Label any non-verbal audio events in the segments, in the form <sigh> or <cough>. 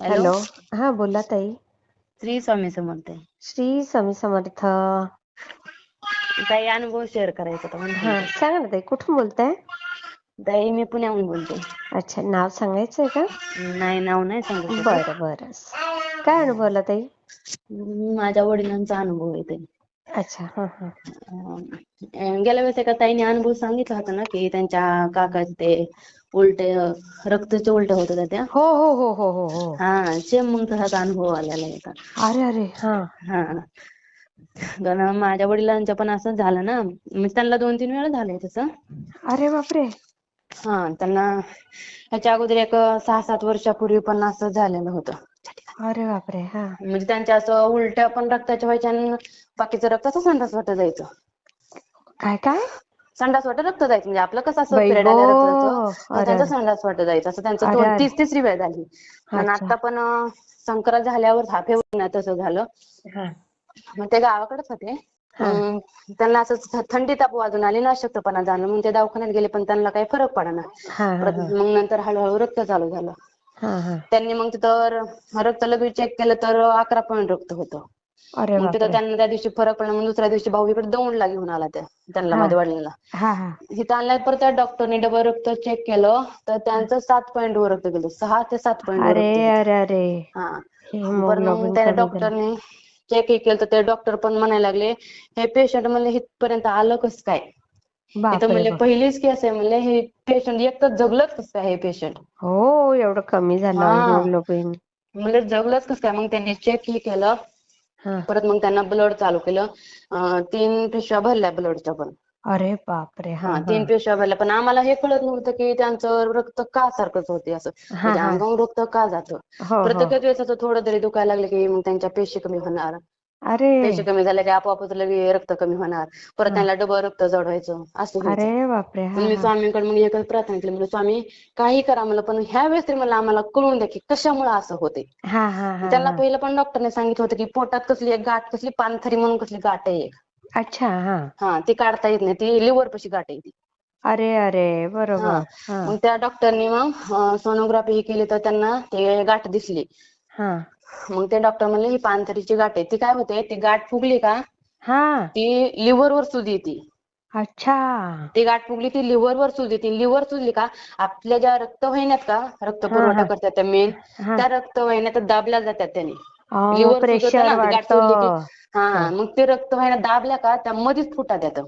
Hello. हा बोला ताई. श्री स्वामी समर्थ. श्री स्वामी समर्थ. हा ताई अनुभव शेअर करायचा होता म्हणून बोलते. सांगा ना ताई कुठून बोलताय? ताई मी पुण्याहून बोलते. अच्छा नाव सांगायचंय का? नाही नाव नाही सांगू शकत. बरं बरं. काय अनुभवला ताई? माझ्या वडिलांचा अनुभव आहे ताई अच्छा हा हा. अं, गेल्या वेळेस एका ताईने अनुभव सांगितला होता ना की त्यांच्या काकाचे ते उलटे रक्ताचे उलटे होत होत्या त्या. हो हो हो हो हो हो. हा सेम मग तसाच अनुभव आलेला आहे का अरे अरे. हा हा. कारण माझ्या वडिलांच्या पण असंच झालं ना. म्हणजे त्यांना दोन तीन वेळा झालंय तसं. अरे बापरे. हा त्यांना ह्याच्या अगोदर एक सहा सात वर्षापूर्वी पण असं झालेलं होतं. अरे बापरे हा. म्हणजे त्यांच्या असं उलट्या पण रक्ताच्या व्हायच्या आणि बाकीचं रक्त असं संडास वाटत जायचं. काय काय? संडास वाटत रक्त जायचं म्हणजे आपलं कसं असं पिरियड रक्त त्यांचं. संडास वाटत जायचं. असं त्यांचं दोन. तीस तिसरी वेळ झाली. आणि. आता पण संक्रांत झाल्यावर हा फेब्रुवारी तसं झालं. हा. मग ते गावाकडेच होते. त्यांना असं थंडी ताप वाजून आली ना अशक्तपणा जाणं. मग ते दवाखान्यात गेले पण त्यांना काही फरक पडेना. परत मग नंतर हळूहळू रक्त चालू झालं. हा हा. त्यांनी मग तिथं रक्त लगेच चेक केलं तर अकरा पॉईंट रक्त होतं. अरे मग तिथं बापरे. त्यांना त्या दिवशी फरक पडला मग दुसऱ्या दिवशी भाऊ इकडे दौंडला घेऊन आला त्या त्यांना हा. माझ्या वडिलांना. हा हा. इथं आणल्यावर परत त्या डॉक्टरने डबल रक्त चेक केलं तर त्यांचं सात पॉईंट वर रक्त गेलं सहा ते सात पॉईंट वर अरे रक्त गेलं. अरे अरे हा. बरं मग हिमोग्लोबिन त्या कमी झालं डॉक्टरने चेक केलं तर ते डॉक्टर पण म्हणायला लागले हे पेशंट म्हणले इथपर्यंत आलं कसं काय? इथं बापरे म्हणले बाप. पहिलीच केस आहे. म्हणले हे पेशंट एकटंच जगलंच कसं काय हे पेशंट हो एवढं कमी झालं हा. हिमोग्लोबिन म्हणले जगलंच कसं काय? मग त्यांनी चेक केलं. परत मग त्यांना ब्लड चालू केलं. तीन पिशव्या भरल्या ब्लडच्या पण. अरे बापरे हा तीन पिशव्या भरल्या. पण आम्हाला हे कळत नव्हतं की त्यांचं रक्त का सारखंच होते असं. म्हणजे हा. अंगावर रक्त का जातं? हो हो. प्रत्येक वेळेस असं थोडं तरी दुखायला लागलं की मग त्यांच्या पेशी कमी होणार. अरे. पेशी कमी झाल्या की आपोआपच लगे रक्त कमी होणार. परत. त्यांना डबल रक्त जडवायचं असं व्हायचं. अरे बापरे मग मी हा. स्वामींकडे मग एकच प्रार्थना केली म्हणजे स्वामी काही करा मला पण ह्या वेळेस तरी मला आम्हाला कळून द्या की कशामुळे असं होते हा हा हा त्यांना हा. पहिलं पण डॉक्टरने सांगितलं होतं की पोटात कसली एक गाठ कसली पाणथरी म्हणून कसली गाठ आहे एक. अच्छा हा. हा ती काढता येत नाही ती लिव्हर पशी गाठ आहे ती. अरे अरे हा बरोबर हा. मग त्या डॉक्टरनी मग सोनोग्राफी ही केली तर त्यांना ते गाठ दिसली. हा. मग ते डॉक्टर म्हणले ही पाणथरीची गाठ आहे. ती काय होते ती गाठ फुगली का? हा. ती लिव्हर वर सुज येते अच्छा. ती गाठ फुगली ती लिव्हर वर सुजली ती लिव्हर सुजली का? आपल्या ज्या रक्तवाहिन्यात का? रक्त पुरवठा. करतात त्या मेन त्या रक्तवाहिन्या दाबल्या जातात त्याने. लिव्हर प्रेशर हा. मग ते रक्तवाहिन्या दाबल्या का? त्या मध्येच फुटतात येतं.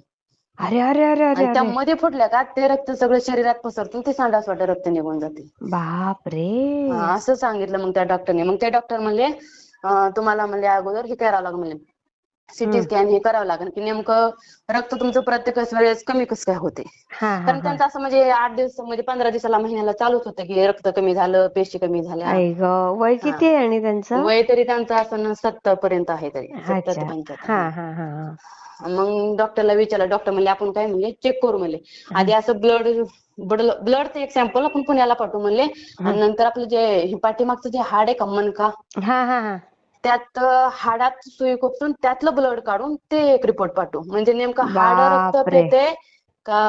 अरे अरे अरे अरे आणि त्या अरे. मध्ये फुटल्या का? ते रक्त सगळं शरीरात पसरतं ते संडास वाटे रक्त निघून जाते. बाप रे हा, असं सांगितलं मग त्या डॉक्टरने मग ते डॉक्टर म्हणले अं, तुम्हाला म्हणले अगोदर हे करावं लागेल म्हणले. सिटी. स्कॅन हे करावं लागेल की नेमकं रक्त तुमचं प्रत्येक वेळेस कमी कसं काय होते? कारण त्यांचं असं म्हणजे आठ दिवस म्हणजे पंधरा दिवसाला महिन्याला चालूच होतं की रक्त कमी झालं पेशी कमी झाल्या. वय. किती आहे आणि त्यांचं? वय तरी त्यांचं असं सत्तर पर्यंत आहे तरी सत्तर पंच्याहत्तर. हा हा. हा हा. हा मग डॉक्टरला विचारलं डॉक्टर म्हणले आपण काय म्हणले? चेक करू म्हणले. आधी असं ब्लड ब्लडचं एक सॅम्पल आपण पुण्याला पाठवू म्हणले. आणि नंतर आपलं जे पाठीमागचं जे हाड आहे का हा. त्यात हाडात सुई खुपसून त्यातलं ब्लड काढून ते एक रिपोर्ट पाठवू. म्हणजे नेमकं हाड रक्त बापरे. पेते का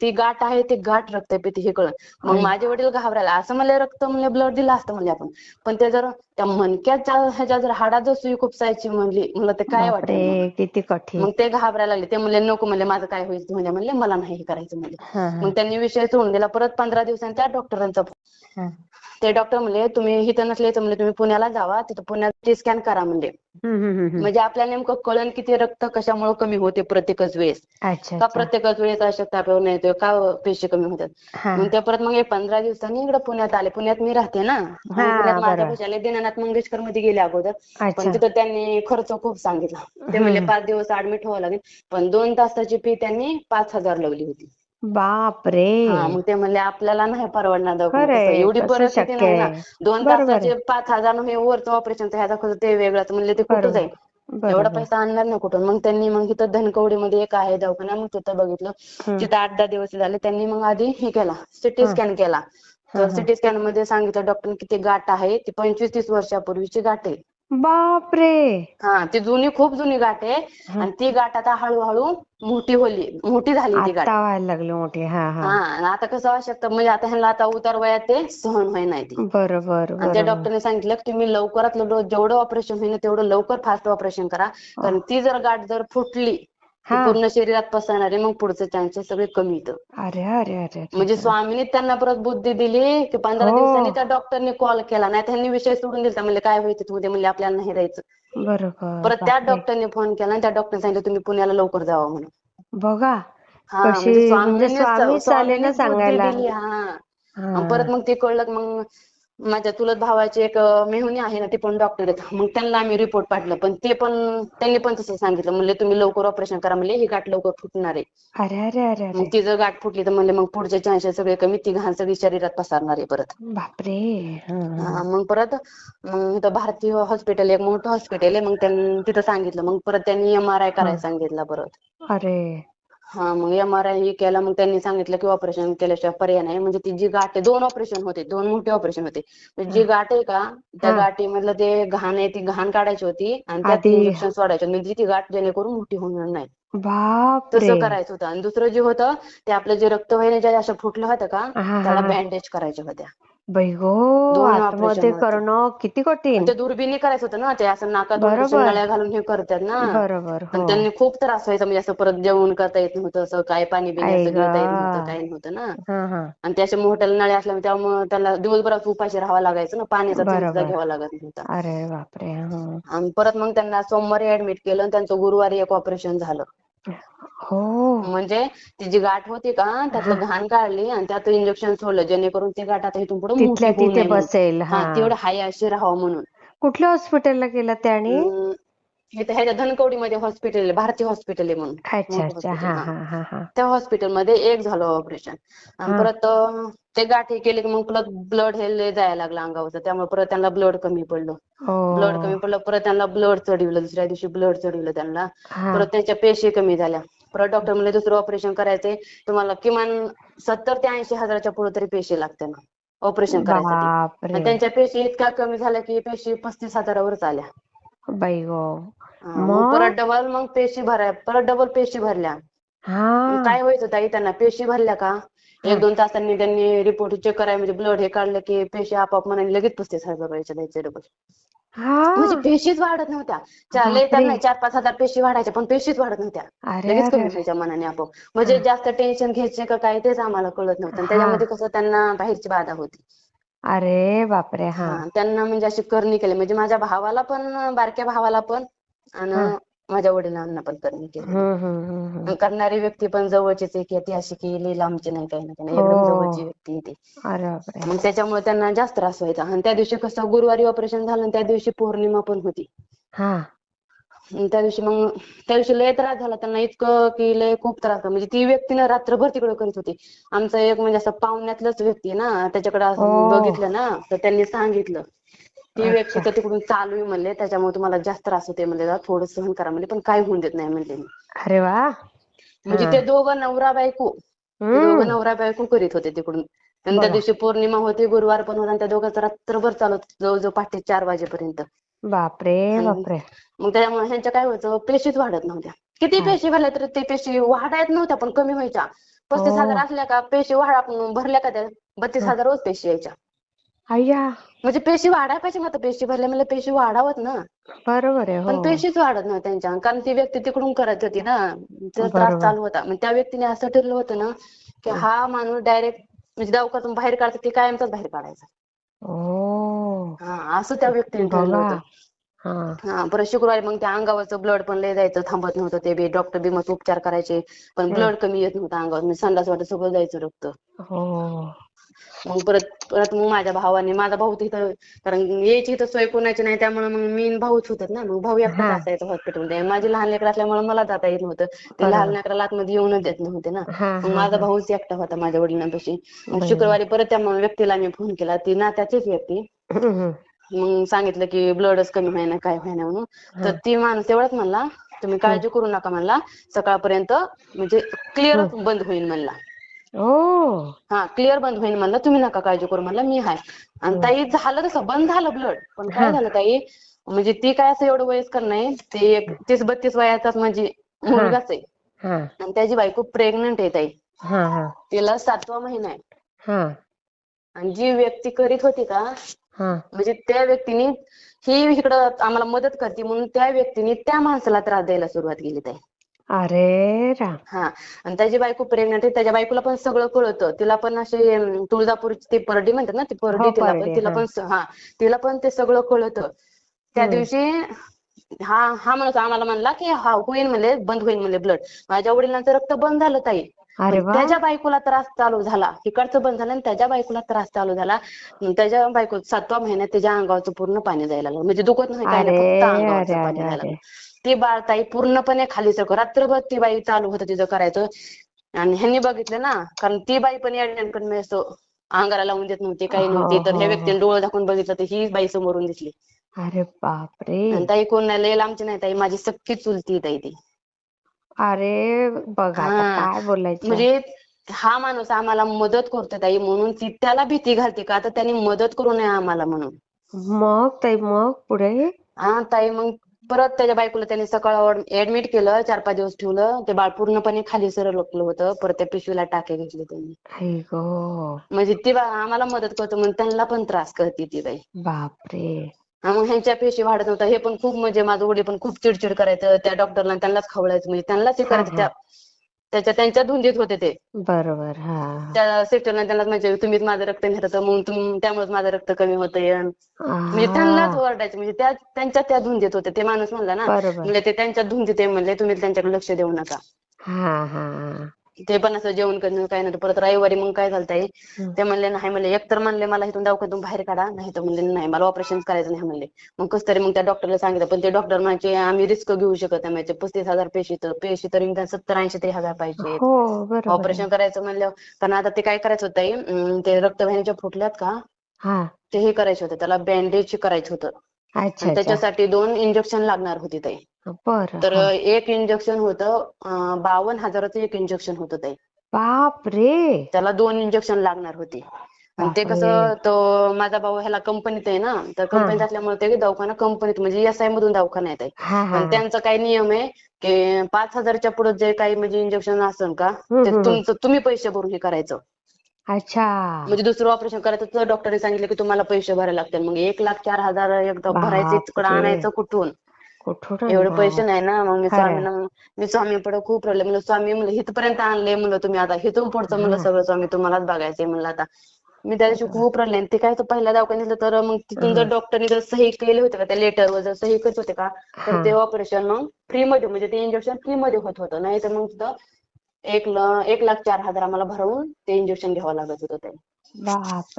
ती गाठ आहे ती गाठ रक्त पेते हे कळत मग आई. माझे वडील घाबरायला. असं म्हणले रक्त म्हणले ब्लड दिलं असतं म्हणले आपण. पण ते जर त्या मणक्याच्या ह्याच्या जर हाडात जर सुई खुपसायची म्हणली म्हणलं ते काय वाटेल मग बापरे किती कठीण. मग ते घाबरायला लागले. ते म्हणले नको म्हणले माझं काय होईल? म्हणजे म्हणले मला नाही हे करायचं म्हणले. हा हा. मग त्यांनी विषय सोडून दिला. परत पंधरा दिवसांनी त्या डॉक्टरांचा हा. ते डॉक्टर म्हणले तुम्ही इथं नसले तर म्हणले तुम्ही पुण्याला जावा तिथं पुण्यात स्कॅन करा हम्म. म्हणजे आपल्याला नेमकं कळण किती रक्त कशामुळे कमी होते प्रत्येकच वेळेस. का प्रत्येकच वेळेस अशक्तपणा आपल्याला येतोय? का पेशी कमी होतात? मग ते परत मग पंधरा दिवसांनी इकडे पुण्यात आले. पुण्यात मी राहते ना. पुण्यात माझ्या दीनानाथ मंगेशकरमध्ये गेले अगोदर. पण तिथं त्यांनी खर्च खूप सांगितला. ते म्हणले. पाच दिवस ऍडमिट व्हावं लागेल. पण दोन तासाची फी त्यांनी पाच हजार लावली होती. बापरे! हा मग ते म्हणले आपल्याला नाही परवडणार दवाखाना तसं. खरंय एवढी कसं परिस्थिती शक्य नाही ना आहे. दोन बरोबर आहे. तासाचे पाच हजार हे वरचं ऑपरेशन ह्याचा खर्च ते वेगळाच म्हणले ते कुठं बरोबर जाईल एवढा बरोबर. पैसा आणणार ना कुठून? मग त्यांनी मग इथं धनकवडीमध्ये एक आहे दवाखाना मग तिथं बघितलं. तिथं आठ दहा दिवस झाले. त्यांनी मग आधी हे केला सिटी हा. स्कॅन केला. हा, तर हा. सिटी स्कॅनमध्ये सांगितलं डॉक्टरने की ती गाठ आहे? ती पंचवीस तीस वर्षापूर्वीची गाठ आहे. बापरे. हा ती जुनी खूप जुनी गाठ आहे. आणि ती गाठ आता हळूहळू मोठी होली मोठी झाली ती गाठ. आता व्हायला लागली मोठी हा हा. हा आणि आता कसं आवश्यकता म्हणजे आता ह्यांना आता उतार वयात ते सहन होई नाही ती. बरोबर आणि त्या बरोबर. डॉक्टरने सांगितलं की तुम्ही लवकरात लवकर जेवढं ऑपरेशन होईल तेवढं लवकर फास्ट ऑपरेशन करा. कारण ती जर गाठ जर फुटली. पूर्ण शरीरात पसरणार आहे मग पुढचे चान्सेस सगळे कमी येतं अरे अरे अरे म्हणजे स्वामीने त्यांना परत बुद्धी दिली की पंधरा हो. दिवसांनी त्या डॉक्टरने कॉल केला. नाही त्यांनी विषय सोडून दिला. म्हणजे काय व्हायचं उद्या म्हणजे आपल्याला नाही राहायचं बरोबर परत त्या. डॉक्टरने फोन केला आणि त्या डॉक्टरने सांगितलं तुम्ही पुण्याला लवकर जावं म्हणून. बघा हा म्हणजे म्हणजे स्वामींनीच स्वामीच आले ना स्वामींनीच बुद्धी सांगायला. दिली हा. परत मग ते कळलं मग माझ्या चुलत भावाची एक मेहुणी आहे ना ती पण डॉक्टर आहेत मग त्यांना आम्ही रिपोर्ट पाठवलं. पण ते पण त्यांनी पण तसं सांगितलं. म्हणले तुम्ही लवकर ऑपरेशन करा. म्हणले ही गाठ लवकर फुटणार आहे. अरे अरे अरे मग ती जर गाठ फुटली तर म्हणले मग पुढचे चान्सेस सगळे कमी. ती घाण सगळी शरीरात पसरणार आहे परत. बापरे. मग परत मग भारतीय हॉस्पिटल एक मोठं हॉस्पिटल आहे. मग त्यांनी तिथं सांगितलं. मग परत त्यांनी एमआरआय करायला सांगितलं परत. अरे. हा मग एमआरआय केला मग त्यांनी सांगितलं की ऑपरेशन केल्याशिवाय पर्याय नाही. म्हणजे ती जी गाठ आहे दोन ऑपरेशन होते दोन मोठे ऑपरेशन होते. म्हणजे जी गाठ आहे का त्या. गाठीमधलं ते घाण आहे ती घाण काढायची होती आणि त्यात आधी- इंजेक्शन सोडायचे. म्हणजे ती गाठ जेणेकरून मोठी होणार नाही. तसं करायचं होतं. आणि दुसरं जे होतं ते आपलं जे रक्तवाहिन्या ज्या अशा फुटल्या होत्या का हा, त्याला हा. बँडेज करायच्या होत्या. बाई गो दोन आतमध्ये operation होते. करणं किती कठीण ते दुर्बिणी करायचं होतं ना ते असं नाकात बरोबर. नळ्या घालून हे करतात ना बरोबर हो त्यांनी खूप त्रास व्हायचा म्हणजे असं परत जेवण करता येत नव्हतं असं काय पाणी बिणी आई असं घेता येत. नव्हतं काही नव्हतं ना हा हा आणि त्या अशा मोठ्या नळ्या असल्यामुळे त्यामुळे त्याला दिवसभरात उपाशी राहावं लागायचं ना पाण्याचा बरोबर. घ्यावा लागत नव्हता अरे बापरे हा आणि परत मग त्यांना सोमवारी ऍडमिट केलं आणि त्यांचं गुरुवारी एक ऑपरेशन झालं हो. म्हणजे ती जी गाठ होती का त्यातलं घाण काढली आणि त्यात इंजेक्शन सोडलं जेणेकरून ती गाठ आता इथून पुढे मोठी तिथल्या होऊ तिथे नये म्हणून. बसेल हा हा. तेवढं हाय अशी राहावं म्हणून. कुठल्या हॉस्पिटलला गेला त्याने? अं, ह्याच्या धनकवडीमध्ये हॉस्पिटल आहे भारती हॉस्पिटल आहे म्हणून. अच्छा हा हा. हा हा हा. त्या हॉस्पिटलमध्ये एक झालं ऑपरेशन हा. परत अं, ते गाठी केले की मग परत ब्लड हे लय जायला लागलं अंगावरचं. त्यामुळे परत त्यांना ब्लड कमी पडलं. ब्लड हो कमी पडलं परत त्यांना ब्लड चढवलं दुसऱ्या दिवशी ब्लड चढवलं त्यांना. हा. परत त्यांच्या पेशी कमी झाल्या. परत डॉक्टर म्हणले दुसरं ऑपरेशन करायचंय. तुम्हाला किमान सत्तर ते ऐंशी हजाराच्या पुढे तरी पेशी लागते ना. ऑपरेशन करायसाठी. बापरे. आणि त्यांच्या पेशी इतक्या कमी झाल्या की पेशी पस्तीस हजारावरच आल्या बाई गो. मग? परत डबल मग पेशी भराय परत डबल पेशी भरल्या. मग हा काय व्हायचं ताई त्यांना? पेशी भरल्या का? एक दोन तासांनी त्यांनी रिपोर्ट चेक कराय म्हणजे ब्लड हे काढलं की पेशी आपोआप म्हणाले लगेच पस्तीस हजार व्हायच्या द्यायचे डबल म्हणजे हा पेशीच वाढत नव्हत्या. लय बापरे. नाही चार पाच हजार पेशी वाढायच्या पण पेशीच वाढत नव्हत्या. अरे लगेच अरे कमी अरे. व्हायच्या मनाने आपोआप. म्हणजे जास्त टेन्शन घ्यायचे का काय तेच आम्हाला कळत नव्हतं. आणि हा. त्याच्यामध्ये कसं त्यांना बाहेरची बाधा होती. अरे बापरे हा. हा त्यांना म्हणजे अशी करणी केली. म्हणजे माझ्या भावाला पण बारक्या भावाला पण आणि. माझ्या वडिलांना पण करणी केली. हम्म हम्म हम्म हम्म. करणारी व्यक्ती पण जवळचीच आहे की ती अशी की लई लांबची नाही काही नाही हो. एकदम जवळची व्यक्ती आहे ती. अरे बापरे. मग त्याच्यामुळे त्यांना जास्त त्रास व्हायचा. आणि त्या दिवशी कसं गुरुवारी ऑपरेशन झालं आणि त्या दिवशी पौर्णिमा पण होती. हा. त्या दिवशी मग त्या दिवशी लय त्रास झाला त्यांना इतकं की लय खूप त्रास झाला म्हणजे ती व्यक्ती ना रात्रभर तिकडे करीत होती आमचा एक म्हणजे असं पाहुण्यातलंच व्यक्ती आहे ना त्याच्याकडे असं ओ. बघितलं ना तर त्यांनी सांगितलं ती व्यक्ती. तर तिकडून चालू आहे म्हणले त्याच्यामुळे तुम्हाला जास्त त्रास होते म्हणले थोडं सहन करा म्हणले पण काय होऊन देत नाही म्हणले मी अरे वा म्हणजे हा. ते दोघं नवरा बायको. दोघं नवरा बायको करीत होते तिकडून आणि त्या. दिवशी पौर्णिमा होती गुरुवार पण होता आणि त्या दोघांचं रात्रभर चालत जवळजवळ पहाटे चार वाजेपर्यंत बापरे आणि बापरे. मग त्याच्यामुळे ह्यांच्या काय व्हायचं पेशीच वाढत नव्हत्या. किती हा. पेशी भरल्या तरी ते पेशी वाढायत नव्हत्या पण कमी व्हायच्या. पस्तीस हो. हजार असल्या का पेशी वाढ भरल्या का त्या? बत्तीस हा. हजार रोज पेशी यायच्या. अय्या म्हणजे पेशी वाढायला पाहिजे मग आता पेशी भरल्या म्हणजे पेशी वाढावत ना. बरोबर आहे पण हो पेशीच वाढत नव्हत्या त्यांच्या. कारण ती व्यक्ती तिकडून करत होती ना. त्याचा त्रास बरोबर. चालू होता. मग त्या व्यक्तीने असं ठरलं होतं ना की हा. माणूस डायरेक्ट म्हणजे दवाखान्यातून बाहेर काढतात ते कायमचाच बाहेर काढायचा. ओ. हा असं त्या व्यक्तीने ठरलं बघा होतं. हा. हा परत शुक्रवारी मग त्या अंगावरचं ब्लड पण लय जायचं थांबत नव्हतं ते बी. डॉक्टर बी मग उपचार करायचे पण. ब्लड कमी येत नव्हतं अंगावर. म्हणजे संडास वाटत सगळं जायचं रक्त. हो. मग परत परत मग माझ्या भावाने माझा भाऊ तिथं कारण यायची इथं सोय कोणाची नाही त्यामुळे मग मी भाऊच होतात ना मग भाऊ एकटाच. असायचा हॉस्पिटलमध्ये माझी लहान लेकरं असल्यामुळे मला जाता येत नव्हतं. ते लहान. लेकराला आतमध्ये येऊनच देत नव्हते ना. मग माझा भाऊच एकटा होता माझ्या वडिलांपाशी. मग. शुक्रवारी परत त्या व्यक्तीला मी फोन केला. ती नात्याचीच व्यक्ती. मग सांगितलं की ब्लडच कमी व्हायना काय व्हायना म्हणून. तर. ती माणूस एवढंच म्हणला तुम्ही काळजी करू नका म्हणला. सकाळपर्यंत म्हणजे क्लिअरच बंद होईल म्हणला. ओ. हा क्लिअर बंद होईल म्हणलं तुम्ही नका काळजी करू म्हणलं मी हाय. आणि ताई झालं तसं बंद झालं ब्लड पण हा. काय झालं ताई म्हणजे ती काय असं एवढं वयस्कर नाही ते एक तीस बत्तीस वयाचाच म्हणजे मुलगाच आहे. हा. आणि त्याची बायको प्रेग्नंट आहे ताई. हा हा. तिला सातवा महिना आहे. हा. आणि जी व्यक्ती करीत होती का हा. म्हणजे त्या व्यक्तीने ही इकडं आम्हाला मदत करते म्हणून त्या व्यक्तीने त्या माणसाला त्रास द्यायला सुरुवात केली ताई. अरे राम हा आणि त्याची बायको प्रेग्नंट आहे त्याच्या बायकोला पण सगळं कळतं. तिला पण असे तुळजापूरची ती परडी म्हणतात ना ती परडी हो, तिला परडी, पण तिला हा. पण स- हा तिला पण ते सगळं कळतं. त्या हम्म. दिवशी हा हा माणूस आम्हाला म्हणला की हा होईल म्हणले बंद होईल म्हणले ब्लड माझ्या वडिलांचं रक्त बंद झालं ताई. अरे पण वा. त्याच्या बायकोला त्रास चालू झाला. इकडचं बंद झालं आणि त्याच्या बायकोला त्रास चालू झाला. त्याच्या बायको सातवा महिन्यात त्याच्या अंगावरचं पूर्ण पाणी जायला लागलं. म्हणजे दुखत नाही काय नाही अरे फक्त अरे अंगावरचं अरे पाणी जायला अरे. लागलं. ती बाळताई पूर्णपणे खाली सरकं रात्रभर ती बाई चालू होतं तिचं करायचं. आणि ह्यांनी बघितलं ना कारण ती बाई पण याडण्याकडे असं अंगाला लावून देत नव्हती काही नव्हती. तर ह्या. व्यक्तीने डोळे दाखवून बघितलं तर ही बाई समोरून दिसली. अरे बापरे. आणि ताई कोण नाही लय लांबची नाही ताई माझी सख्खी चुलती ताई ती. अरे बघ हा. काय बोलायचं. म्हणजे हा माणूस आम्हाला मदत करतो ताई म्हणून ती त्याला भीती घालते का? तर त्यांनी मदत करू नये आम्हाला म्हणून. मग ताई मग पुढे? हा ताई मग परत त्याच्या बायकोला त्यांनी सकाळ ऍडमिट केलं चार पाच दिवस ठेवलं. ते बाळ पूर्णपणे खाली सरकलं होतं. परत त्या पिशवीला टाके घेतले त्यांनी. म्हणजे ती बा आम्हाला मदत करतो म्हणून त्यांना पण त्रास करते ती बाई. बापरे. मग ह्यांच्या पेशी वाढत नव्हत्या. हे पण खूप म्हणजे माझं वडील पण खूप चिडचिड करायचं. त्या डॉक्टरला त्यांनाच खवळायचं. म्हणजे त्यांनाच हे करायचं. त्या त्याच्या त्यांच्या धुंदीत होते ते. बरोबर हा. त्या सिस्टरला त्यांनाच म्हणजे तुम्हीच माझं रक्त नेत म्हणून तुम त्यामुळेच माझं रक्त कमी होतंय. म्हणजे त्यांनाच ओरडायचे म्हणजे त्या त्यांच्या त्या धुंदीत होते ते माणूस म्हणला ना. म्हणजे ते त्यांच्या धुंदीत आहे म्हणले तुम्ही त्यांच्याकडे लक्ष देऊ नका. ते पण असं जेवण करणं काय नव्हतं परत रविवारी मग काय झालं ताई. ते म्हणले नाही म्हणले एकतर म्हणले मला इथून दवाखान्यातून बाहेर काढा. नाही तर म्हणले नाही मला ऑपरेशन करायचं नाही म्हणले. मग कसं तरी मग त्या डॉक्टरला सांगितलं पण ते डॉक्टर म्हणायचे आम्ही रिस्क घेऊ शकत नाही. म्हणजे पस्तीस हजार पेशी तर पेशी तर निदान सत्तर ऐंशी तरी हजार पाहिजे. हो ऑपरेशन आहे. करायचं म्हणलं कारण आता ते काय करायचं होतं ते रक्तवाहिन्या फुटल्यात का? हा. ते हे करायचं होतं त्याला बँडेज करायचं होतं. अच्छा त्याच्यासाठी दोन इंजेक्शन लागणार होती ताई. बरं तर. एक इंजेक्शन होतं बावन्न हजाराचं एक इंजेक्शन होतं ताई. बाप रे त्याला दोन इंजेक्शन लागणार होती. आणि ते. कसं तो माझा भाऊ ह्याला कंपनीत आहे ना तर कंपनीत असल्यामुळे ते दवाखाना कंपनीत म्हणजे एस आय मधून दवाखाना आहे ताई. हा हा आणि त्यांचा काही नियम आहे की पाच हजारच्या पुढे जे काही म्हणजे इंजेक्शन असेल का ते तुमचं तुम्ही पैसे भरून हे करायचं. अच्छा म्हणजे दुसरं ऑपरेशन करायचं तर डॉक्टरने सांगितलं की तुम्हाला पैसे भरायला लागतील मग एक लाख चार हजार एकदा भरायचे तिकडं बापरे. आणायचं कुठून कुठून एवढे? पैसे नाही ना मग मी खरं आहे. स्वामींना मी स्वामींकडे खूप रडले म्हणलं स्वामी म्हणलं इथपर्यंत आणले म्हणलं तुम्ही आता इथून पुढचं म्हणलं. सगळं स्वामी तुम्हालाच बघायचंय म्हणलं आता मी त्या दिवशी खूप रडले आणि ते काय तर पहिल्या दवाखान्यात नेलं तर मग तिथून जर डॉक्टरने जर सही केले होते का त्या लेटरवर जर सही करत होते का तर हा. ते ऑपरेशन मग फ्री मध्ये म्हणजे ते इंजेक्शन फ्री मध्ये होत होतं नाही तर मग तिथं एक एक लाख चार हजार आम्हाला भरवून ते इंजेक्शन घ्यावं लागत होतं ते.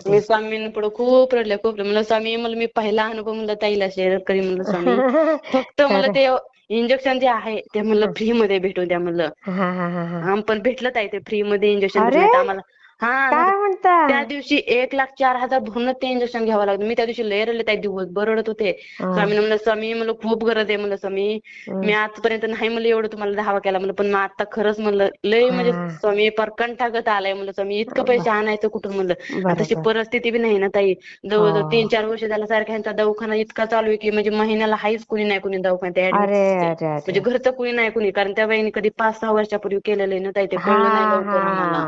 मी स्वामींपुढे खूप रडले खूप म्हणलं स्वामी मला मी पहिला अनुभव म्हणलं ताईला शेअर करीन म्हणलं स्वामी. <laughs> फक्त मला. ते इंजेक्शन जे आहे ते म्हणलं फ्री मध्ये भेटू द्या म्हणलं. हा हा हा हा. पण भेटलं ताई ते फ्री मध्ये इंजेक्शन आम्हाला हा काय म्हणता त्या दिवशी एक लाख चार हजार भरूनच ते इंजेक्शन घ्यावं लागलं मी त्या दिवशी लय रडले त्या दिवसभर रडत होते हा. स्वामी म्हणलं स्वामी मला खूप गरज आहे म्हणलं स्वामी. मी आजपर्यंत नाही म्हणलं एवढं तुम्हाला धावा केला म्हणलं पण मग आता खरंच म्हणलं लय म्हणजे हा. स्वामी पर कंठागत आलाय म्हणलं स्वामी इतकं पैसे आणायचं कुठून म्हणलं तशी. परिस्थिती बी नाही ना ताई जवळजवळ हो. तीन चार वर्ष झाल्या सारखा ह्यांचा दवाखाना इतका चालू आहे की म्हणजे महिन्याला हाईच कुणी नाही कुणी दवाखान्यात ऍडमिट अरे अरे म्हणजे घरचं कुणी नाही कुणी कारण त्या बाईने कधी पाच सहा वर्षापूर्वी केलेलं आहे ना ताई ते कळलं नाही लवकर आम्हाला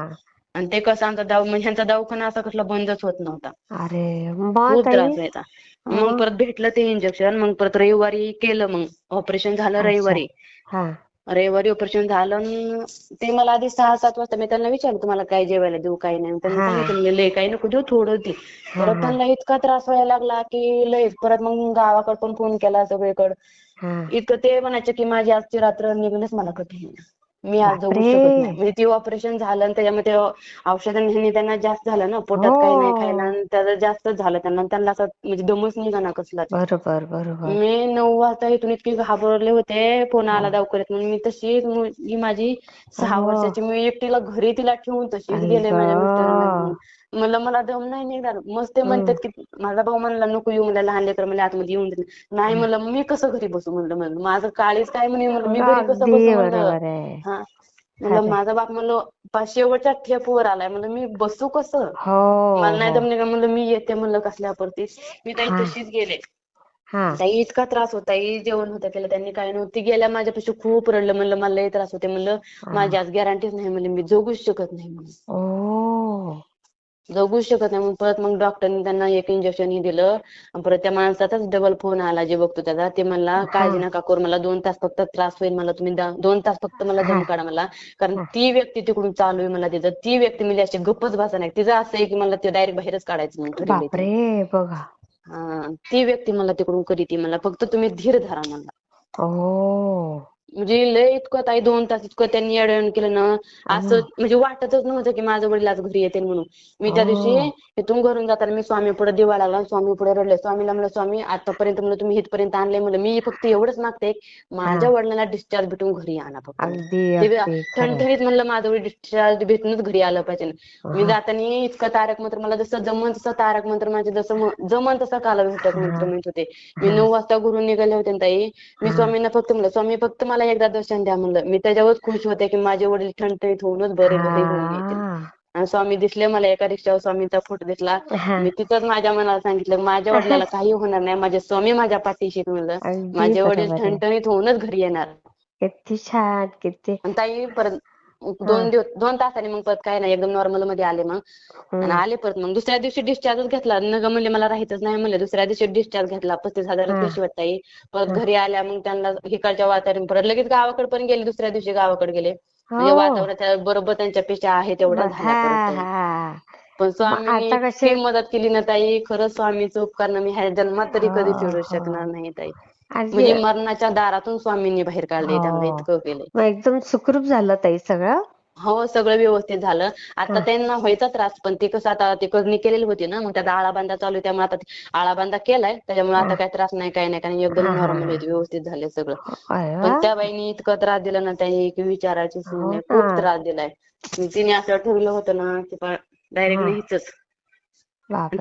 आणि ते कसं आमचा दवा म्हणजे ह्यांचा दवाखाना असा कसला बंदच होत नव्हता अरे मग खूप ताई त्रास व्हायचा मग? परत भेटलं ते इंजेक्शन मग परत रविवारी केलं मग ऑपरेशन झालं अच्छा. रविवारी हा रविवारी ऑपरेशन झालं अन ते मला आधी सहा सात वाजता मी त्यांना विचारलं तुम्हाला काय जेवायला देऊ काय नाही त्यांनी हा. सांगितलं म्हणजे लय काही नको देऊ थोडं दे हा, परत हा. त्यांना इतका त्रास व्हायला लागला की लय परत मग गावाकडे पण फोन केला सगळीकडे हा इतकं ते म्हणायचे की माझी आजची रात्र निघणंच मला कठीण आहे. मी आज जगू. शकत नाही म्हणजे ते ऑपरेशन झालं आणि त्याच्यामध्ये औषधांनी त्यांना जास्त झालं ना पोटात काही नाही खायला हो. आणि त्याचं जास्तच झालं त्यांना त्यांना असं म्हणजे दमच निघाना कसलाच बरोबर बरोबर मी नऊ वाजता इथून इतकी घाबरले होते फोन आला हो. दवाखान्यात म्हणून मी तशीच मुलगी माझी सहा हो. वर्षाची मी एकटीला घरी तिला ठेवून तशीच गेले माझ्या मिस्टरांना. घेऊन म्हणलं मला दम नाही निघणार. मस्त ते. म्हणतात की माझा भाऊ म्हणला नको येऊ म्हणला लहान लेकर म्हणले आतमध्ये येऊन देत नाही म्हणलं मी कसं घरी बसू म्हणलं म्हणलं माझं काळीच काय म्हणे म्हणलं मी घरी कसं बसू म्हणलं. हा. म्हणलं. माझा बाप म्हणलं शेवटच्या ठेपवर आलाय. म्हणलं मी बसू कसं? हो मला नाही हो. दम निघा म्हणलं मी येते म्हणलं कसल्या परती मी ताई. तशीच गेले. ताई इतका त्रास होता. जेवण होतं केलं त्यांनी काय नव्हतं. ती गेल्या माझ्यापाशी खूप रडलं. म्हणलं मला त्रास होते म्हणलं माझी आज गॅरंटीच नाही. म्हणलं मी जगूच शकत नाही. म्हणून जगूच शकत नाही. मग परत मग डॉक्टरनी त्यांना एक इंजेक्शन ही दिलं आणि परत त्या माणसाचाच डबल फोन आला जे बघतो त्याचा. ते म्हणला काळजी नका करू मला दोन तास फक्त त्रास होईल मला तुम्ही दोन तास फक्त मला दम काढा मला. कारण ती व्यक्ती तिकडून चालू आहे मला तिथं ती व्यक्ती म्हणजे अशी गप्पच बसा नाही. तिचं असं आहे की मला ते डायरेक्ट बाहेरच काढायचं म्हणून बघा. ती व्यक्ती मला तिकडून करी ती मला फक्त तुम्ही धीर धरा मला. म्हणजे लय इतकं ताई दोन तास इतकं त्यांनी येडवण केलं ना असं म्हणजे वाटतच नव्हतं की माझं वडील आज घरी येतील म्हणून. मी त्या दिवशी इथून घरून जाताना मी स्वामी पुढे दिवा लागला स्वामी पुढे रडले. स्वामीला म्हणलं स्वामी आतापर्यंत म्हणलं तुम्ही इथपर्यंत आणले म्हणलं. मी फक्त एवढंच मागते माझ्या वडिलांना डिस्चार्ज भेटून घरी आणा फक्त. ठणठणीत म्हणलं माझं वडील डिस्चार्ज भेटूनच घरी आलं पाहिजे. मी जाताना इतकं तारक मंत्र मला जसं जमन तसं तारक मंत्र माझे जसं जमन तसा कालभैरव मंत्र म्हणत होते. मी नऊ वाजता घरून निघाले होते ताई. मी स्वामींना फक्त म्हणलं स्वामी फक्त मला एकदा दर्शन द्या म्हणलं. मी त्याच्यावरच खुश होते की माझे वडील ठणठणीत होऊनच बरे बरे होऊन येतील. आणि स्वामी दिसले मला एका रिक्षावर स्वामींचा फोटो दिसला. मी तिथंच माझ्या मनाला सांगितलं माझ्या वडिलाला <laughs> काही होणार नाही माझे स्वामी माझ्या पाठीशी म्हणलं. माझे वडील. ठणठणीत होऊनच घरी येणार. किती छान किती ताई परत दोन दिवस दोन तासांनी मग परत काय नाही एकदम नॉर्मलमध्ये आले मग. आणि आले परत मग. दुसऱ्या दिवशी डिस्चार्जच घेतला. नग म्हणले मला राहायचंच नाही. म्हणले दुसऱ्या दिवशी डिस्चार्ज घेतला. पस्तीस हजार पैसे ताई परत घरी आल्या मग त्यांना इकडच्या वातावरण परत लगेच गावाकडे पण गेले दुसऱ्या दिवशी गावाकडे गेले. म्हणजे हो. वातावरण बरोबर त्यांच्या पेशा आहे तेवढ्या झाल्या पण स्वामींनी इतकी मदत केली ना ताई. खरंच स्वामीचं उपकार मी ह्या जन्मात तरी कधी फेडू शकणार नाही ताई. म्हणजे मरणाच्या दारातून स्वामींनी बाहेर काढले हो. त्यांना इतकं केलंय. एकदम सुखरूप झालं ताई सगळं? हो सगळं व्यवस्थित झालं. आता त्यांना व्हायचा त्रास पण ते कसं आता ते करणी केलेली होती ना मग त्याचा आळाबांधा चालू आहे त्यामुळे आता आळाबांधा केलाय त्याच्यामुळे आता काय त्रास नाही काय नाही कारण एकदम नॉर्मल होते व्यवस्थित झाले सगळं. पण त्या बाईने इतकं त्रास दिला ना ताई की विचारायचीच हो. खूप त्रास दिलाय. तिने असं ठरवलं होतं ना की डायरेक्ट हिचच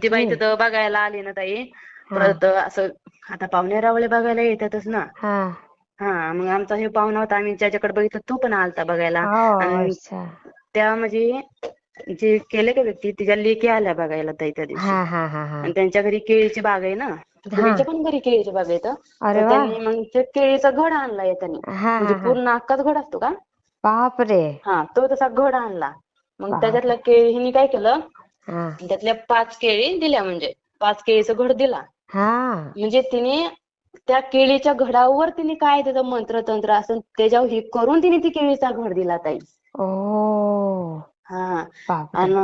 ती बाई तिथं बघायला आली ना ताई परत असं आता पाहुणे रावळे बघायला येतातच ना. हा. हा मग आमचा हे पाहुणा होता आम्ही ज्याच्याकडे बघितलं तो पण आलता बघायला. हो आणि त्या म्हणजे जे केले का व्यक्ती तिच्या लेकी आल्या बघायला ताई त्या दिवशी. हा हा हा हा. आणि त्यांच्या घरी केळीची बाग आहे ना मुलीच्या पण घरी केळीची बाग आहे तर. त्यांनी मग ते केळीचा घड आणलाय त्यांनी. म्हणजे पूर्ण अख्खाच घड असतो का? बापरे. हा तो तसा घड आणला. मग त्याच्यातल्या केळी हिने काय केलं? त्यातल्या पाच केळी दिल्या म्हणजे. पाच केळीचं घड दिला. हा. म्हणजे तिने त्या केळीच्या घडावर तिने काय त्याचं मंत्र तंत्र असं त्याच्यावर हे करून तिने ती केळीचा घड दिला ताई. ओ. हा. बापरे. आणि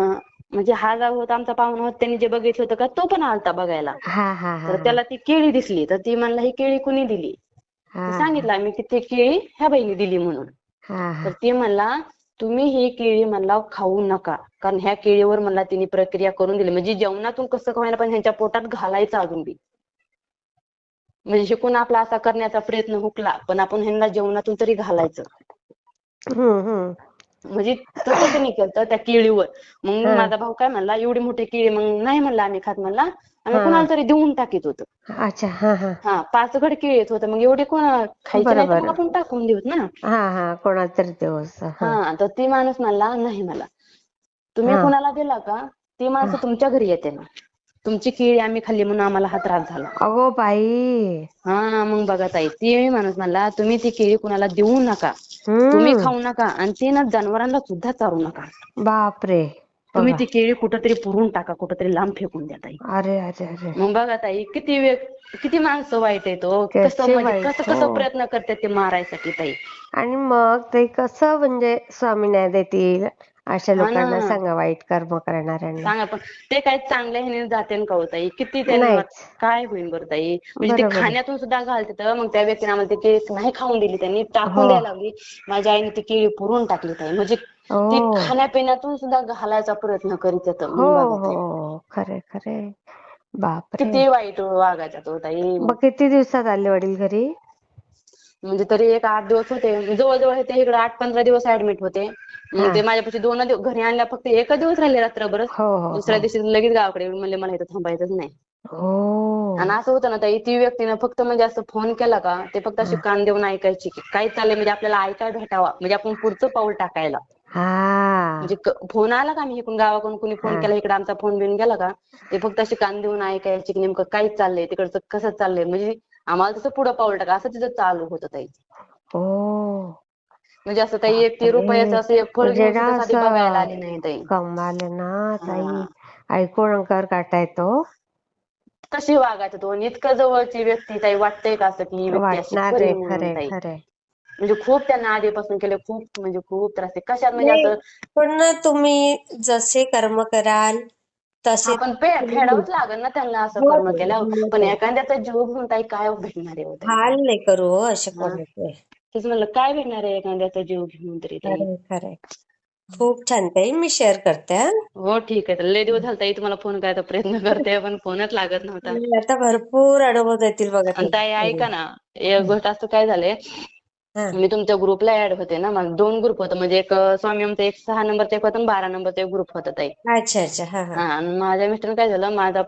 म्हणजे हा जो होता आमचा पाहुणा होता त्यांनी जे बघितलं होतं का तो पण आलता बघायला. हा हा हा. तर त्याला ती केळी दिसली तर ती म्हणला ही केळी कुणी दिली? हा. तर सांगितलं आम्ही की ती केळी ह्या बाईने दिली म्हणून. हा. तर ती म्हणला तुम्ही ही केळी म्हणला खाऊ नका. कारण ह्या केळीवर मला तिने प्रक्रिया करून दिली. म्हणजे जेवणातून कसं होईना पण ह्यांच्या पोटात घालायचं अजून बी. म्हणजे शिकून आपला असा करण्याचा प्रयत्न हुकला पण आपण ह्यांना जेवणातून तरी घालायचं. म्हणजे तसं त्यांनी केलं त्या केळीवर. मग माझा भाऊ काय म्हणला एवढी मोठी केळी मग नाही म्हणला आम्ही खात म्हणला. आम्ही कुणाला तरी देऊन टाकीत होतो. अच्छा हा हा. हा पाच घड केळी येत होतं मग एवढे कोण खायचे नाही तर बरोबर. आपण टाकून देऊत ना. हा हा कोणाला तरी दिवस हा. तर ती माणूस म्हणला नाही मला. तुम्ही कुणाला दिला का? ती माणसं तुमच्या घरी येते ना. तुमची केळी आम्ही खाल्ली म्हणून आम्हाला हा त्रास झाला. अगो बाई. हा मग बघा ताई ती माणूस म्हणला तुम्ही ती केळी कुणाला देऊ नका. हम्म. तुम्ही खाऊ नका. आणि ती ना जनावरांना सुद्धा चारू नका. बापरे. तुम्ही ती केळी कुठंतरी पुरून टाका कुठंतरी लांब फेकून द्या ताई. अरे अरे अरे. मग बघा ताई किती वेळ किती माणसं वाईट आहेत हो. कसं कसे म्हणजे वाईट, कसं कसं हो. प्रयत्न करतात ते मारायसाठी ताई? आणि मग ते कसं म्हणजे स्वामी न्याय देतील? अशा हा. लोकांना सांगा वाईट कर्म करणाऱ्यांना. सांगा पण ते काय चांगल्या ह्याने जाते का हो ताई? किती त्यांना. काय होईल बरं ताई? म्हणजे ते. खाण्यातून सुद्धा घालते तर मग त्या व्यक्तीने आम्हाला ती केळी नाही खाऊन दिली त्यांनी टाकून हो. द्यायला लागली. माझ्या आईने ती केळी पुरून टाकली ताई. म्हणजे ती हो खाण्यापिण्यातून सुद्धा घालायचा प्रयत्न करीत येतं हो. हो खरे खरे बापरे. किती वाईट वागायचा तो ताई. मग किती दिवसात आले वडील घरी? म्हणजे तरी एक आठ दिवस होते. जवळजवळ ते इकडे आठ पंधरा दिवस ऍडमिट होते. मग ते माझ्यापाशी दोन दिवस घरी आणल्या फक्त एक दिवस राहिले रात्रभर हो हो दुसऱ्या दिवशी लगेच गावाकडे येऊन म्हणले मला इथं थांबायचंच नाही. हो. आणि असं होतं ना ताई ती व्यक्तीनं फक्त म्हणजे असं फोन केला का ते फक्त अशी कान देऊन ऐकायची की काय चाललंय म्हणजे आपल्याला ऐकायला भेटावा म्हणजे आपण पुढचं पाऊल टाकायला. हा म्हणजे फोन आला का? मी इकडून गावाकडून कोणी फोन. केला इकडे आमचा फोन बिन गेला का? ते फक्त असे कान देऊन ऐकायचे की नेमकं काय चाललंय तिकडचं कसं चाललंय? म्हणजे आम्हाला तसं पुढं पाऊल टाका असं तिथं चालू होतं ताई. हो. म्हणजे असं ताई एक ते. रुपयाचं असं एक फळ म्हणजे बघायला आली नाही ताई. कमाल आहे ना ताई. ऐकून काटा येतो कशी वागायचं आणि इतकं जवळची व्यक्ती ताई वाटतंय का असं की ही व्यक्ती अशी खरी म्हणजे खूप त्यांना आधीपासून केले खूप म्हणजे खूप त्रास कशात म्हणजे असं पण ना तुम्ही जसे कर्म कराल तसे आपण फेडावंच लागेल ना त्यांना असं हो, कर्म हो, केल्यावर हो. पण एखाद्याचा जीव घेऊन ताई काय भेटणार आहे हो? हाल नाही करू हो असे हा. कोणाचे तेच म्हणलं काय भेटणार आहे एखाद्याचा जीव घेऊन तरी ताई खरे खरे खूप छान ताई मी शेअर करते हा. हो ठीक आहे लय दिवस झाले ताई तुम्हाला फोन करायचा प्रयत्न करते पण फोनच लागत नव्हता आणि आता भरपूर अनुभव येतील बघा आणि ताई ऐका ना एक गोष्ट असं काय झालंय हा. मी तुमच्या ग्रुपला ऍड होते ना मला दोन ग्रुप होते. म्हणजे एक स्वामी आमचा एक सहा नंबरचा एक होता आणि बारा नंबरचा एक ग्रुप होता ताई. अच्छा अच्छा. हा आणि माझ्या मिस्टरने काय झालं माझा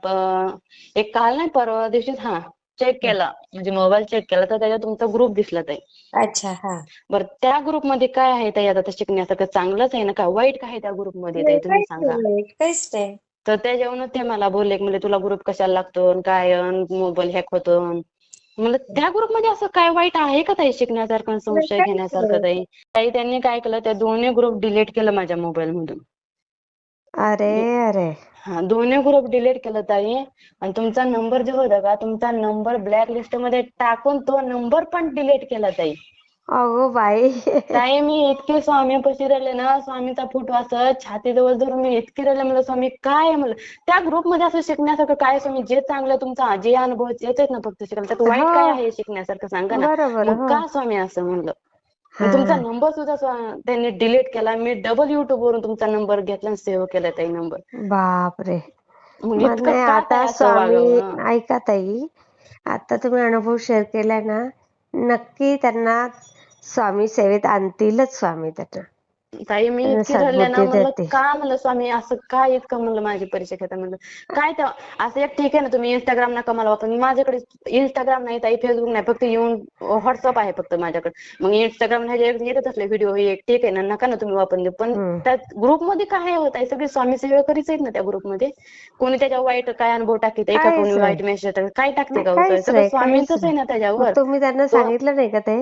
एक काल नाही परवा दिवशीच हा चेक केला. म्हणजे मोबाईल चेक केला तर त्याच्यात तुमचा ग्रुप दिसला ताई. अच्छा हा. बरं त्या ग्रुपमध्ये काय आहे ताई आता? ते शिकण्यासारखं चांगलंच आहे ना का? वाईट काय आहे त्या ग्रुपमध्ये ताई तुम्ही सांगा. तर त्याच्यावरून ते मला बोलले म्हणजे तुला ग्रुप कशाला लागतो? काय? मोबाईल हॅक होतो? म्हणलं त्या ग्रुपमध्ये असं काय वाईट आहे का ताई शिकण्यासारखं संशय घेण्यासारखं ताई? ताई त्यांनी काय केलं त्या दोन्ही ग्रुप डिलीट केलं माझ्या मोबाईल मधून. अरे अरे. हा दोन्ही ग्रुप डिलीट केलं ताई. आणि तुमचा नंबर जो होता का तुमचा नंबर ब्लॅक लिस्टमध्ये टाकून तो नंबर पण डिलीट केला ताई. अगो बाई. ताई मी इतके स्वामीपाशी राहिले ना स्वामीचा फोटो असं छातीजवळ धरून मी इतके राहिले म्हणलं स्वामी काय आहे म्हणलं? त्या ग्रुपमध्ये असं शिकण्यासारखं काय स्वामी जे चांगलं तुमचा जे अनुभव येतात ना फक्त शिकायला. त्यात वाईट काय आहे शिकण्यासारखं? सांगा ना. मग का स्वामी असं म्हणलं? तुमचा नंबर सुद्धा त्यांनी डिलीट केला. मी डबल युट्यूब वरून तुमचा नंबर घेतला आणि सेव्ह केला ताई नंबर बापरे. नाही का आता स्वामी ऐका ताई. आता तुम्ही अनुभव शेअर केलाय ना नक्की त्यांना स्वामी सेवेत आणतीलच स्वामी त्यांना ताई मी इतकी रडले ना म्हणलं का म्हणलं स्वामी असं काय इतकं म्हणलं माझी परीक्षा घेता म्हणलं. काय तर असं एक ठीक आहे ना तुम्ही इंस्टाग्राम नका मला वापरा. माझ्याकडे इंस्टाग्राम नाही ताई फेसबुक नाही फक्त येऊन व्हॉट्सअप आहे फक्त माझ्याकडे. मग इंस्टाग्राम येतच असले व्हिडिओ हे एक ठीक आहे ना नका ना तुम्ही वापरून देऊ. पण. त्या ग्रुपमध्ये काय होत आहे सगळे स्वामी सेवेकरीच आहेत ना त्या ग्रुपमध्ये? कोणी त्याच्यावर वाईट काय अनुभव टाकते का काहीच कोणी. वाईट मेसेज काय टाकते का काहीच सगळं स्वामींचंच आहे ना त्याच्यावर. तुम्ही त्यांना सांगितलं नाही का ते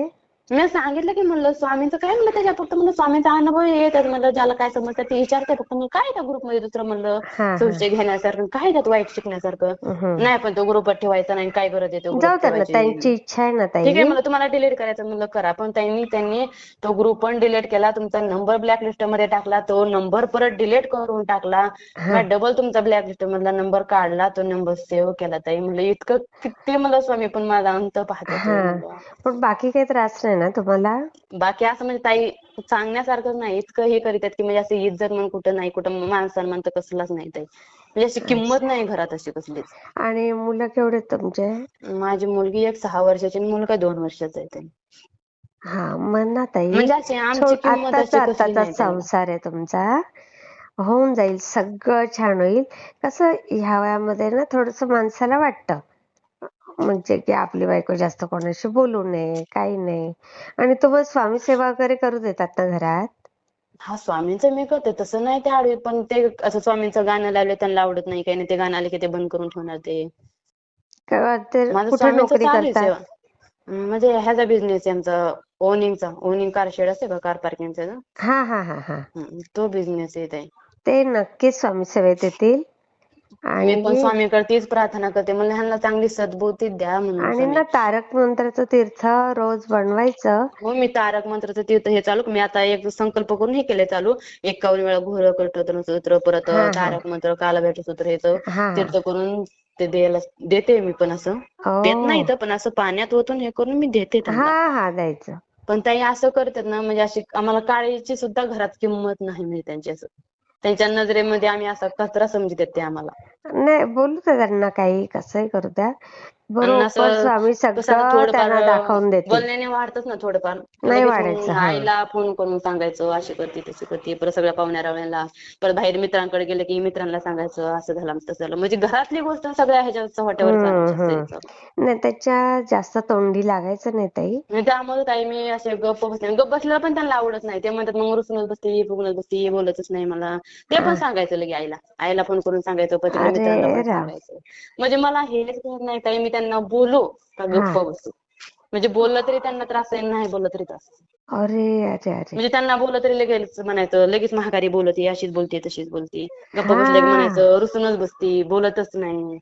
मी सांगितलं की म्हणलं स्वामींचं काय म्हणलं त्याच्या फक्त म्हणलं स्वामींचा अनुभव येतात म्हणलं ज्याला काय समजतं ते विचारते फक्त मग काय त्या ग्रुपमध्ये दुसरं म्हणलं संशय घेण्यासारखं? काय त्यात वाईट शिकण्यासारखं. नाही पण तो ग्रुपच ठेवायचा नाही काय गरज आहे तो जाऊ त्यांची इच्छा आहे ना ठीक आहे म्हणलं तुम्हाला डिलीट करायचं म्हणलं करा. पण त्यांनी त्यांनी तो ग्रुप पण डिलीट केला तुमचा नंबर ब्लॅक लिस्टमध्ये टाकला तो नंबर परत डिलीट करून टाकला. डबल तुमचा ब्लॅक लिस्ट मधला नंबर काढला तो नंबर सेव्ह केला ताई. म्हणलं इतकं किती मला स्वामी पण माझा अंत पाहतो म्हणलं पण बाकी काही त्रास नाही ना तुम्हाला? बाकी असं म्हणजे ताई सांगण्यासारखंच नाही. इतकं हे करीतात की म्हणजे असं इज्जत म्हण कुठं नाही कुठं मान सन्मान तर कसलाच नाही ताई. म्हणजे अशी किंमत नाही घरात अशी कसलीच. आणि मुलं केवढे आहेत तुमचे? माझी मुलगी एक सहा वर्षाची आणि मुलगा दोन वर्षाचा आहे ताई. हा मग ना ताई. म्हणजे अशी आमची किंमत आत्ताचा अशी कसली आत्ताचा नाही ताई. संसार आहे तुमचा. होऊन जाईल सगळं छान होईल. कसं ह्या वयामध्ये ना थोडस माणसाला वाटतं. म्हणजे की आपली बायको जास्त कोणाशी बोलू नये काही नाही आणि तुम्हाला स्वामी सेवा वगैरे करू देतात ना घरात? हा स्वामींचं मी करते. तसं नाही ते आडवी पण ते असं स्वामींचं गाणं लावलं त्यांना आवडत नाही काही नाही. ते गाणं आले की ते बंद करून ठेवणार ते. का ते माझं कुठे स्वामींचं नोकरी चालू आहे करतात? सेवा. अं, म्हणजे ह्याचा बिझनेस आहे आमचा ओनिंगचा. ओनिंग कार शेड असते का कार पार्किंगचा हा हा हा हा. तो बिझनेस आहे ते नक्कीच स्वामी सेवेत येतील. मी पण आणि तीच प्रार्थना करते. म्हणलं ह्यांना चांगली सद्बुद्धी द्या म्हणून आणि स्वामी. ना तारक मंत्राचं तीर्थ रोज बनवायचं. हो मी तारक मंत्राचं तीर्थ हे चालू. मी आता एक संकल्प करून हे केलंय चालू. एकावन्न वेळा घोर कटोत्र सूत्र परत हा, हा. तारक मंत्र कालभैरव सूत्र हेच हा. तीर्थ करून ते द्यायला देते मी पण असं. देत नाही तर पण असं पाण्यात ओतून हे करून मी देते हा त्यांना. हा द्यायचं. पण ताई असं करतात ना म्हणजे अशी आम्हाला काळीची सुद्धा घरात किंमत नाही म्हणजे त्यांची असं. त्यांच्या नजरेमध्ये आम्ही असा कचरा समजतात ते आम्हाला. नाही बोलू द्या त्यांना काही कसंही करू द्या. बरोबर सगळं त्यांना दाखवून देतील बोलण्याने वाढतच ना थोडंफार. नाही वाढायचं. आईला फोन करून सांगायचं अशी करते तशी करते परत सगळ्या पाहुण्या रावळ्यांना परत बाहेर मित्रांकडे गेलं की मित्रांना सांगायचं असं झालं तसं झालं. म्हणजे घरातली गोष्ट सगळ्या ह्याच्या. याचं. नाही त्याच्या जास्त तोंडी लागायचं नाही ताई. त्यामुळे ताई मी असे गप्प बसले. गप्प बसलेलं पण त्यांना आवडत नाही. ते म्हणतात मग रुसूनच बसते फुगूनच बसते बोलतच नाही मला. ते पण सांगायचं लगे आईला. आईला फोन करून सांगायचं अरे मित्रांना. सांगायचं. म्हणजे मला हेच नाही ताई मी त्यांना बोलू का गप्प. बसू म्हणजे बोललं तरी त्यांना त्रास आहे नाही बोललं तरी त्रास. अरे म्हणजे त्यांना बोललं तरी लगेच म्हणायचं लगेच महागारी बोलते अशीच बोलते तशीच बोलते गप्प बसले. म्हणायचं रुसूनच बसते बोलतच नाही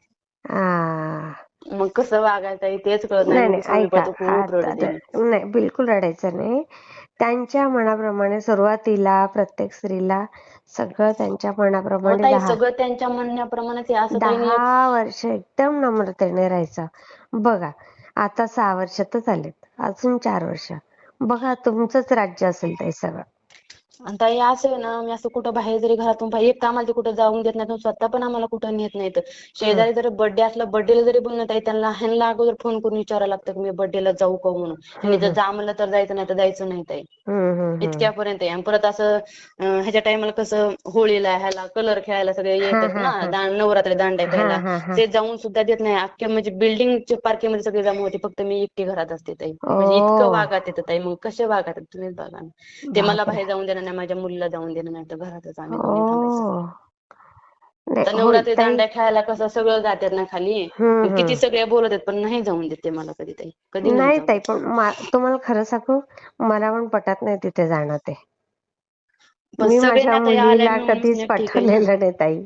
मग कसं वागायचं तेच कळत नाही. नाही नाही बिलकुल रडायचं नाही. त्यांच्या मनाप्रमाणे सुरुवातीला प्रत्येक स्त्रीला सगळं त्यांच्या मनाप्रमाणे सगळं त्यांच्या नाही. दहा वर्ष एकदम नम्रतेने राहायचं. बघा आता सहा वर्षातच आलेत अजून चार वर्ष. बघा तुमचंच राज्य असेल ते सगळं. आणि ताई असं आहे ना मी असं कुठं बाहेर जरी घरातून बाहेर एक तर आम्हाला ते कुठं जाऊन देत नाहीत आणि स्वतः पण आम्हाला कुठं नेत नाहीत शेजारी जरी बर्थडे असला बर्थडेला जरी बोलणं ताई त्यांना ह्यांना अगोदर फोन करून विचारायला लागतं की मी बर्थडेला जाऊ का म्हणून. ह्यांनी जर जा म्हणलं तर जायचं नाही तर जायचं नाही ताई. इतक्यापर्यंत आहे. आणि परत असं ह्याच्या टायमाला कसं होळीला ह्याला कलर खेळायला सगळे येतात ना हा. दा- नवरात्री दांड्या खेळायला ते जाऊन सुद्धा देत नाही. अख्ख्या म्हणजे बिल्डिंगच्या पार्किंगमध्ये सगळे जमा होते. फक्त मी एकटी घरात असते ताई. म्हणजे इतकं. वागात येतं ताई. मग कसे वागात तुम्हीच बघा ना. ते मला. बाहेर जाऊन देणार नाही माझ्या मुलीला जाऊन देणार नाही तर घरातच आम्ही दोघी थांबायचं. ओ आता नवरात्री ताई. दांड्या खेळायला कसं सगळं जातात ना खाली हम्म किती हम्म. सगळे बोलत आहेत पण नाही जाऊन देत मला कधी ताई कधी नाही नाही जाऊन. ताई. पण मा- तुम्हाला खरं सांगू मला पण पटत नाही तिथे जाणं ते. पण मी माझ्या मुलीला कधीच. पाठवलेलं नाही ताई.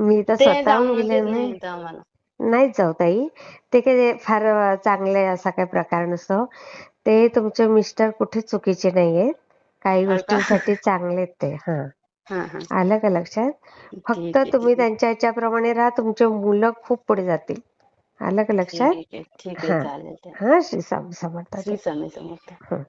मी तर ते स्वतःहून जाऊन गेले देत नाही. नाहीत आम्हाला. नाही जाऊ ताई. ते काही फार चांगले असा काही प्रकार नसतो. ते तुमचे मिस्टर कुठे चुकीचे नाहीयेत. काही? गोष्टींसाठी चांगले आहेत ते हा. हा हा. आलं का लक्षात? ठीक फक्त आहे तुम्ही ठीक आहे. त्यांच्या ह्याच्याप्रमाणे राहा तुमचे मुलं खूप पुढे जातील. आलं का लक्षात? ठीक आहे ठीक आहे हा. चालेल हा श्री स्वामी समर्थ. श्री स्वामी समर्थ. हं.